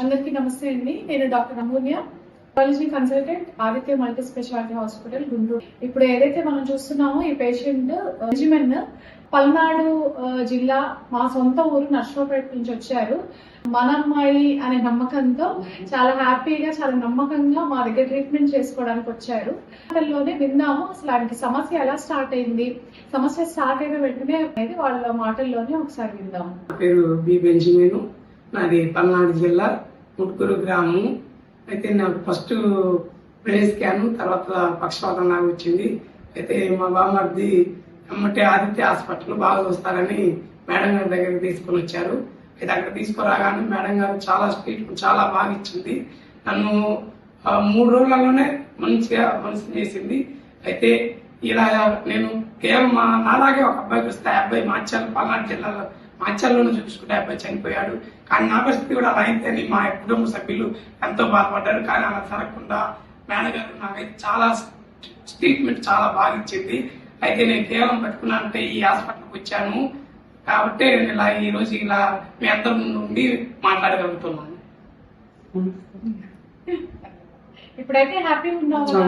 అందరికీ నమస్తే అండి. నేను doctor Amulya college consultant Aditya multi speciality hospital Guntur. ఇప్పుడు ఏదైతే మనం చూస్తున్నామో ఈ పేషెంట్ రెజిమెన్ పల్నాడు జిల్లా మా సొంత ఊరు నర్సరావుపేట నుంచి వచ్చారు. మన అమ్మాయి అనే నమ్మకంతో చాలా హ్యాపీగా చాలా నమ్మకంగా మా దగ్గర ట్రీట్మెంట్ చేసుకోవడానికి వచ్చారు. మాటల్లోనే విన్నాము అసలు ఆయనకి సమస్య ఎలా స్టార్ట్ అయింది సమస్య స్టార్ట్ అయిన వెంటనే అనేది వాళ్ళ మాటల్లోనే ఒకసారి విందాము పేరు బి బెంజమిన్. నాది పల్నాడు జిల్లా ముట్కూరు గ్రామం అయితే నాకు ఫస్ట్ బ్రెయిన్ స్కాన్ తర్వాత పక్షపాతం నాకు వచ్చింది. అయితే మా బామ్మర్ది అమ్మటే ఆదిత్య హాస్పిటల్ బాగా చూస్తారని మేడం గారి దగ్గరికి తీసుకొని వచ్చారు. అయితే అక్కడ తీసుకురాగానే మేడం గారు చాలా స్పీడ్ చాలా బాగా ఇచ్చింది. నన్ను మూడు రోజులలోనే మంచిగా మనసు చేసింది. అయితే ఇలా నేను కేవలం మా నాలాగే ఒక అబ్బాయికి వస్తే ఆ అబ్బాయి మార్చాలి పల్నాడు జిల్లాలో మాచాల్లోనే చూసుకుంటే ఆ అబ్బాయి చనిపోయాడు. కానీ నా పరిస్థితి కూడా అలా అయితే అని మా కుటుంబ సభ్యులు ఎంతో బాధపడ్డారు. కానీ అలా జరగకుండా మేడం గారు నాకైతే చాలా ట్రీట్మెంట్ చాలా బాగా ఇచ్చింది. అయితే నేను కేవలం పట్టుకున్నానంటే ఈ హాస్పిటల్కి వచ్చాను. కాబట్టి నేను ఇలా ఈ రోజు ఇలా మీ అందరి ముందు ఉండి మాట్లాడగలుగుతున్నాను. ఇప్పుడైతే హ్యాపీ ఉన్నావా